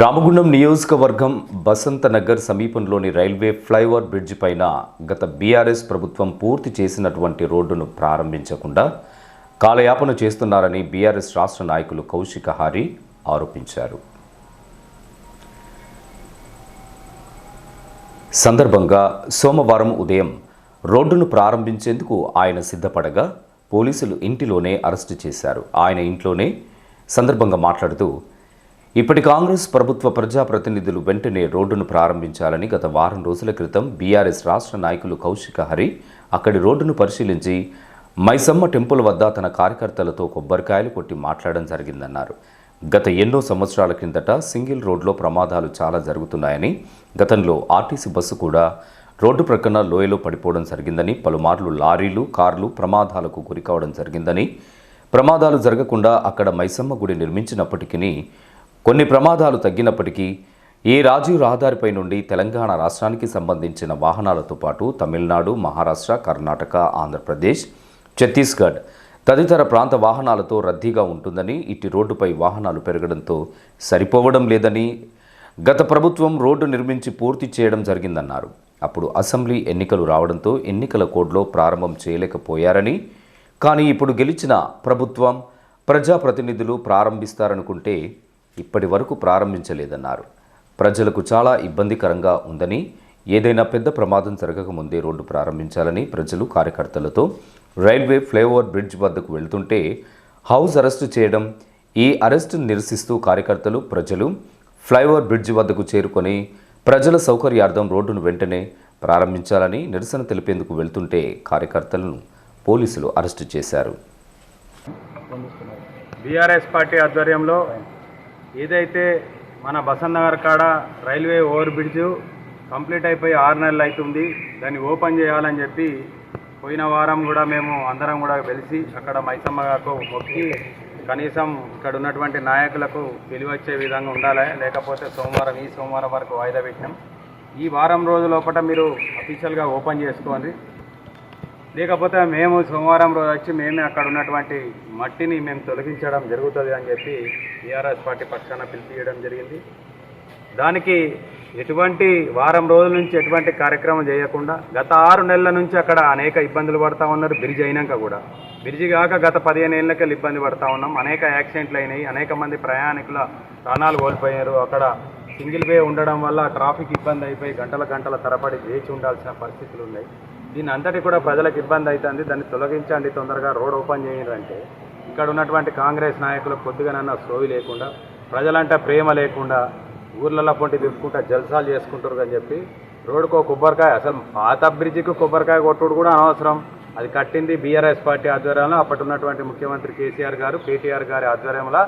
రామగుండం నియోజకవర్గం బసంత నగర్ సమీపంలోని railway flyover bridge పైన గత బీఆర్ఎస్ ప్రభుత్వం పూర్తి చేసినటువంటి రోడ్డును ప్రారంభించకుండా కాలయాపన చేస్తున్నారని బీఆర్ఎస్ రాష్ట్ర నాయకులు కౌశిక హారి ఆరోపించారు. సందర్భంగా సోమవారం ఉదయం రోడ్డును ప్రారంభించేందుకు ఆయన సిద్ధపడగా పోలీసులు ఇంటిలోనే అరెస్టు చేశారు. ఆయన ఇంట్లోనే సందర్భంగా మాట్లాడుతూ ఇప్పటి కాంగ్రెస్ ప్రభుత్వ ప్రజాప్రతినిధులు వెంటనే రోడ్డును ప్రారంభించాలని గత వారం రోజుల క్రితం బీఆర్ఎస్ రాష్ట్ర నాయకులు కౌశిక హరి అక్కడి రోడ్డును పరిశీలించి మైసమ్మ టెంపుల్ వద్ద తన కార్యకర్తలతో కొబ్బరికాయలు కొట్టి మాట్లాడడం జరిగిందన్నారు. గత ఎన్నో సంవత్సరాల కిందట సింగిల్ రోడ్లో ప్రమాదాలు చాలా జరుగుతున్నాయని గతంలో ఆర్టీసీ బస్సు కూడా రోడ్డు ప్రక్కన లోయలో పడిపోవడం జరిగిందని పలుమార్లు లారీలు కార్లు ప్రమాదాలకు గురికావడం జరిగిందని ప్రమాదాలు జరగకుండా అక్కడ మైసమ్మ గుడి నిర్మించినప్పటికీ కొన్ని ప్రమాదాలు తగ్గినప్పటికీ ఈ రాజీవ్ రహదారిపై నుండి తెలంగాణ రాష్ట్రానికి సంబంధించిన వాహనాలతో పాటు తమిళనాడు మహారాష్ట్ర కర్ణాటక ఆంధ్రప్రదేశ్ ఛత్తీస్గఢ్ తదితర ప్రాంత వాహనాలతో రద్దీగా ఉంటుందని ఇట్టి రోడ్డుపై వాహనాలు పెరగడంతో సరిపోవడం లేదని గత ప్రభుత్వం రోడ్డు నిర్మించి పూర్తి చేయడం జరిగిందన్నారు. అప్పుడు అసెంబ్లీ ఎన్నికలు రావడంతో ఎన్నికల కోడ్లో ప్రారంభం చేయలేకపోయారని కానీ ఇప్పుడు గెలిచిన ప్రభుత్వం ప్రజాప్రతినిధులు ప్రారంభిస్తారనుకుంటే ఇప్పటి వరకు ప్రారంభించలేదన్నారు. ప్రజలకు చాలా ఇబ్బందికరంగా ఉందని ఏదైనా పెద్ద ప్రమాదం జరగకముందే రోడ్డు ప్రారంభించాలని ప్రజలు కార్యకర్తలతో రైల్వే ఫ్లైఓవర్ బ్రిడ్జ్ వద్దకు వెళ్తుంటే హౌస్ అరెస్టు చేయడం ఈ అరెస్టు నిరసిస్తూ కార్యకర్తలు ప్రజలు ఫ్లైఓవర్ బ్రిడ్జ్ వద్దకు చేరుకొని ప్రజల సౌకర్యార్థం రోడ్డును వెంటనే ప్రారంభించాలని నిరసన తెలిపేందుకు వెళ్తుంటే కార్యకర్తలను పోలీసులు అరెస్టు చేశారు. బీఆర్ఎస్ పార్టీ ఆధ్వర్యంలో ఏదైతే మన బసంత్ నగర్ కాడ రైల్వే ఓవర్ బ్రిడ్జ్ కంప్లీట్ అయిపోయి ఆరు నెలలు అవుతుంది దాన్ని ఓపెన్ చేయాలని చెప్పి పోయిన వారం కూడా మేము అందరం కూడా కలిసి అక్కడ మైసమ్మకు మొక్కి కనీసం ఇక్కడ ఉన్నటువంటి నాయకులకు పిలివచ్చే విధంగా ఉండాలి. లేకపోతే సోమవారం ఈ సోమవారం వరకు వాయిదా పెట్టినాం. ఈ వారం రోజుల లోపల మీరు అఫీషియల్గా ఓపెన్ చేసుకోండి. లేకపోతే మేము సోమవారం రోజు వచ్చి మేమే అక్కడ ఉన్నటువంటి మట్టిని మేము తొలగించడం జరుగుతుంది అని చెప్పి టీఆర్ఎస్ పార్టీ పక్షాన పిలిపియడం జరిగింది. దానికి ఎటువంటి వారం రోజుల నుంచి ఎటువంటి కార్యక్రమం చేయకుండా గత ఆరు నెలల నుంచి అక్కడ అనేక ఇబ్బందులు పడతా ఉన్నారు బ్రిడ్జ్ అయినాక కూడా. బ్రిడ్జి కాక గత పదిహేను ఏళ్ళకెళ్ళి ఇబ్బంది పడతా ఉన్నాం. అనేక యాక్సిడెంట్లు అయినాయి. అనేక మంది ప్రయాణికుల ప్రాణాలు కోల్పోయారు. అక్కడ సింగిల్ వే ఉండడం వల్ల ట్రాఫిక్ ఇబ్బంది అయిపోయి గంటల గంటల తరబడి వేచి ఉండాల్సిన పరిస్థితులు ఉన్నాయి. దీని అంతటి కూడా ప్రజలకు ఇబ్బంది అవుతుంది దాన్ని తొలగించండి తొందరగా రోడ్ ఓపెన్ చేయండి అంటే. ఇక్కడ ఉన్నటువంటి కాంగ్రెస్ నాయకులు కొద్దిగానన్నా సోవి లేకుండా ప్రజలంటే ప్రేమ లేకుండా ఊర్లలో పొంటి తిప్పుకుంటా జల్సాలు చేసుకుంటారు అని చెప్పి రోడ్డుకు కొబ్బరికాయ అసలు పాత బ్రిడ్జికి కొబ్బరికాయ కొట్టుడు కూడా అనవసరం. అది కట్టింది బీఆర్ఎస్ పార్టీ ఆధ్వర్యంలో. అప్పటి ఉన్నటువంటి ముఖ్యమంత్రి కేసీఆర్ గారు కేటీఆర్ గారి ఆధ్వర్యంలో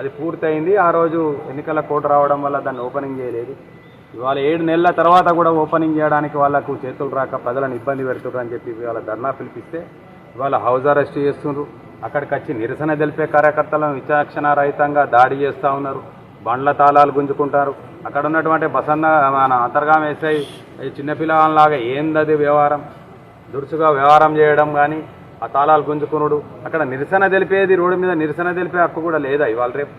అది పూర్తయింది. ఆ రోజు ఎన్నికల కోడ్ రావడం వల్ల దాన్ని ఓపెనింగ్ చేయలేదు. ఇవాళ ఏడు నెలల తర్వాత కూడా ఓపెనింగ్ చేయడానికి వాళ్ళకు చేతులు రాక ప్రజలను ఇబ్బంది పెడుతున్నారు అని చెప్పి ఇవాళ ధర్నా పిలిపిస్తే ఇవాళ హౌస్ అరెస్ట్ చేస్తున్నారు అక్కడికి వచ్చి నిరసన తెలిపే కార్యకర్తలను విచక్షణ రహితంగా దాడి చేస్తూ ఉన్నారు. బండ్ల తాళాలు గుంజుకుంటారు. అక్కడ ఉన్నటువంటి బసన్న మన అంతర్గామ ఎస్ఐ చిన్నపిల్లలాగా ఏందది వ్యవహారం? దురుసుగా వ్యవహారం చేయడం కానీ ఆ తాళాలు గుంజుకునుడు. అక్కడ నిరసన తెలిపేది రోడ్డు మీద నిరసన తెలిపే హక్కు కూడా లేదా ఇవాళ రేపు?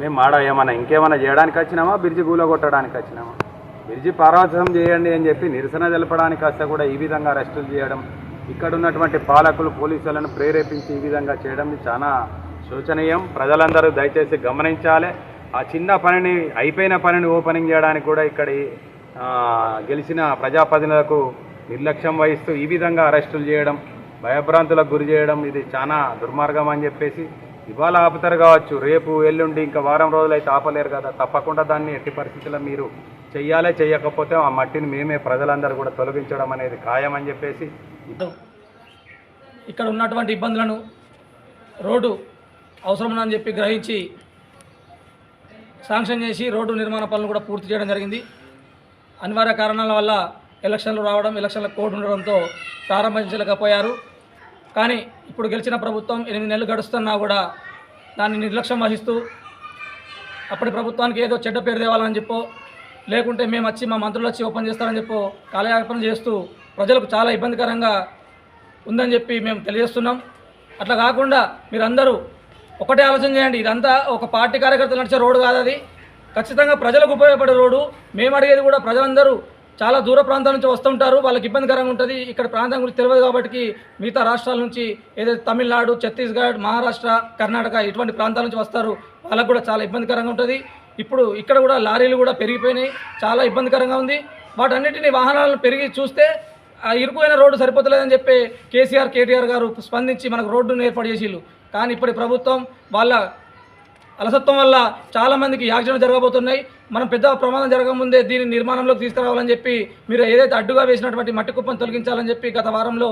మేము మాడ ఏమన్నా ఇంకేమైనా చేయడానికి వచ్చినామా? బ్రిడ్జి గూల కొట్టడానికి వచ్చినామా? బ్రిడ్జి పరాజం చేయండి అని చెప్పి నిరసన తెలపడానికి వస్తే కూడా ఈ విధంగా అరెస్టులు చేయడం ఇక్కడ ఉన్నటువంటి పాలకులు పోలీసులను ప్రేరేపించి ఈ విధంగా చేయడం చాలా శోచనీయం. ప్రజలందరూ దయచేసి గమనించాలి. ఆ చిన్న పనిని అయిపోయిన పనిని ఓపెనింగ్ చేయడానికి కూడా ఇక్కడ గెలిచిన ప్రజాప్రతినిధులకు నిర్లక్ష్యం వహిస్తూ ఈ విధంగా అరెస్టులు చేయడం భయభ్రాంతులకు గురి చేయడం ఇది చాలా దుర్మార్గం అని చెప్పేసి ఇవాళ ఆపుతారు కావచ్చు. రేపు ఎల్లుండి ఇంకా వారం రోజులు అయితే ఆపలేరు కదా. తప్పకుండా దాన్ని ఎట్టి పరిస్థితుల్లో మీరు చెయ్యాలే చేయకపోతే ఆ మట్టిని మేమే ప్రజలందరూ కూడా తొలగించడం అనేది ఖాయం అని చెప్పేసి ఇక్కడ ఉన్నటువంటి ఇబ్బందులను రోడ్డు అవసరమని చెప్పి గ్రహించి శాంక్షన్ చేసి రోడ్డు నిర్మాణ పనులు కూడా పూర్తి చేయడం జరిగింది. అనివార్య కారణాల వల్ల ఎలక్షన్లు రావడం ఎలక్షన్ల కోడ్ ఉండడంతో ప్రారంభించలేకపోయారు. కానీ ఇప్పుడు గెలిచిన ప్రభుత్వం ఎనిమిది నెలలు గడుస్తున్నా కూడా దాన్ని నిర్లక్ష్యం వహిస్తూ అప్పటి ప్రభుత్వానికి ఏదో చెడ్డ పేరు తేవాలని చెప్పో లేకుంటే మేము వచ్చి మా మంత్రులు వచ్చి ఓపెన్ చేస్తారని చెప్పో కాలయాపన చేస్తూ ప్రజలకు చాలా ఇబ్బందికరంగా ఉందని చెప్పి మేము తెలియజేస్తున్నాం. అట్లా కాకుండా మీరందరూ ఒకటే ఆలోచన చేయండి. ఇదంతా ఒక పార్టీ కార్యకర్తలు నడిచే రోడ్డు కాదు అది. ఖచ్చితంగా ప్రజలకు ఉపయోగపడే రోడ్డు. మేము అడిగేది కూడా ప్రజలందరూ చాలా దూర ప్రాంతాల నుంచి వస్తుంటారు. వాళ్ళకి ఇబ్బందికరంగా ఉంటుంది. ఇక్కడ ప్రాంతం గురించి తెలియదు కాబట్టి మిగతా రాష్ట్రాల నుంచి ఏదైతే తమిళనాడు ఛత్తీస్గఢ్ మహారాష్ట్ర కర్ణాటక ఇటువంటి ప్రాంతాల నుంచి వస్తారు. వాళ్ళకు కూడా చాలా ఇబ్బందికరంగా ఉంటుంది. ఇప్పుడు ఇక్కడ కూడా లారీలు కూడా పెరిగిపోయినాయి. చాలా ఇబ్బందికరంగా ఉంది. వాటన్నిటిని వాహనాలను పెరిగి చూస్తే ఇరుకుపోయిన రోడ్డు సరిపోతలేదని చెప్పి కేసీఆర్ కేటీఆర్ గారు స్పందించి మనకు రోడ్డును ఏర్పాటు చేసిళ్ళు. కానీ ఇప్పటి ప్రభుత్వం వాళ్ళ అలసత్వం వల్ల చాలా మందికి యాక్సిడెంట్ జరగబోతున్నాయి. మనం పెద్ద ప్రమాదం జరగముందే దీని నిర్మాణంలోకి తీసుకురావాలని చెప్పి మీరు ఏదైతే అడ్డుగా వేసినటువంటి మట్టి కుప్పను తొలగించాలని చెప్పి గత వారంలో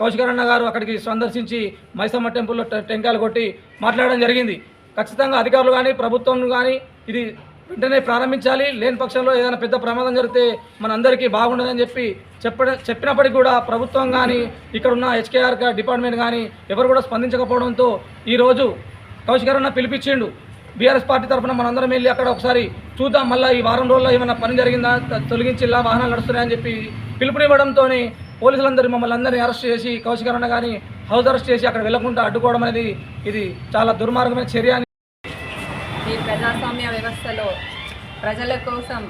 కౌశికరణ గారు అక్కడికి సందర్శించి మైసమ్మ టెంపుల్లో టెంకాయలు కొట్టి మాట్లాడడం జరిగింది. ఖచ్చితంగా అధికారులు కానీ ప్రభుత్వం కానీ ఇది వెంటనే ప్రారంభించాలి. లేని పక్షంలో ఏదైనా పెద్ద ప్రమాదం జరిగితే మనందరికీ బాగుండదని చెప్పి చెప్ప చెప్పినప్పటికీ కూడా ప్రభుత్వం కానీ ఇక్కడ ఉన్న హెచ్కేఆర్ డిపార్ట్మెంట్ కానీ ఎవరు కూడా స్పందించకపోవడంతో ఈరోజు కౌశికరణ పిలిపించిండు. బీఆర్ఎస్ పార్టీ తరఫున మనందరం వెళ్ళి అక్కడ ఒకసారి చూద్దాం. మళ్ళీ ఈ వారం రోజుల్లో ఏమైనా పని జరిగిందా? తొలగించి తొలగించిల్లా వాహనాలు నడుస్తున్నాయని చెప్పి పిలుపునివ్వడంతో పోలీసులందరూ మమ్మల్ని అందరినీ అరెస్ట్ చేసి కౌశికరణ కానీ హౌస్ అరెస్ట్ చేసి అక్కడ వెళ్ళకుండా అడ్డుకోవడం అనేది ఇది చాలా దుర్మార్గమైన చర్య అని ఈ ప్రజాస్వామ్య వ్యవస్థలో ప్రజల కోసం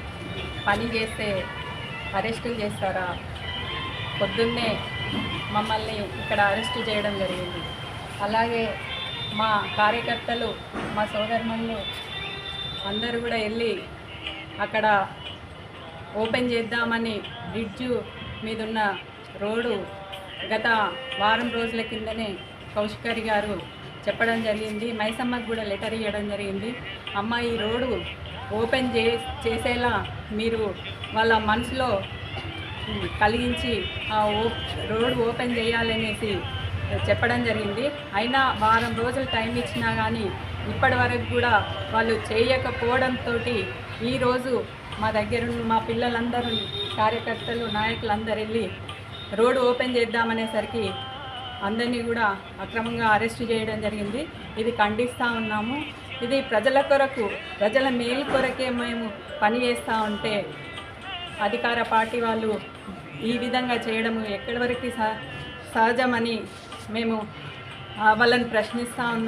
పని చేస్తే అరెస్టులు చేస్తారా? పొద్దున్నే మమ్మల్ని ఇక్కడ అరెస్ట్ చేయడం జరిగింది. అలాగే మా కార్యకర్తలు మా సోదరుమణులు అందరూ కూడా వెళ్ళి అక్కడ ఓపెన్ చేద్దామని బ్రిడ్జు మీదున్న రోడ్డు గత వారం రోజుల కిందనే కౌశికరి గారు చెప్పడం జరిగింది. మైసమ్మకు కూడా లెటర్ ఇవ్వడం జరిగింది. అమ్మ ఈ రోడ్డు ఓపెన్ చే చేసేలా మీరు వాళ్ళ మనసులో కలిగించి ఆ ఓ రోడ్ ఓపెన్ చేయాలనేసి చెప్పడం జరిగింది. అయినా వారం రోజులు టైం ఇచ్చినా కానీ ఇప్పటి వరకు కూడా వాళ్ళు చేయకపోవడంతో ఈరోజు మా దగ్గర మా పిల్లలందరూ కార్యకర్తలు నాయకులందరూ వెళ్ళి రోడ్డు ఓపెన్ చేద్దామనేసరికి అందరినీ కూడా అక్రమంగా అరెస్ట్ చేయడం జరిగింది. ఇది ఖండిస్తూ ఉన్నాము. ఇది ప్రజల కొరకు ప్రజల మేలు కొరకే మేము పని చేస్తూ ఉంటే అధికార పార్టీ వాళ్ళు ఈ విధంగా చేయడము ఎక్కడి వరకు సహ సహజమని మేము వాళ్ళని ప్రశ్నిస్తూ ఉన్నాం.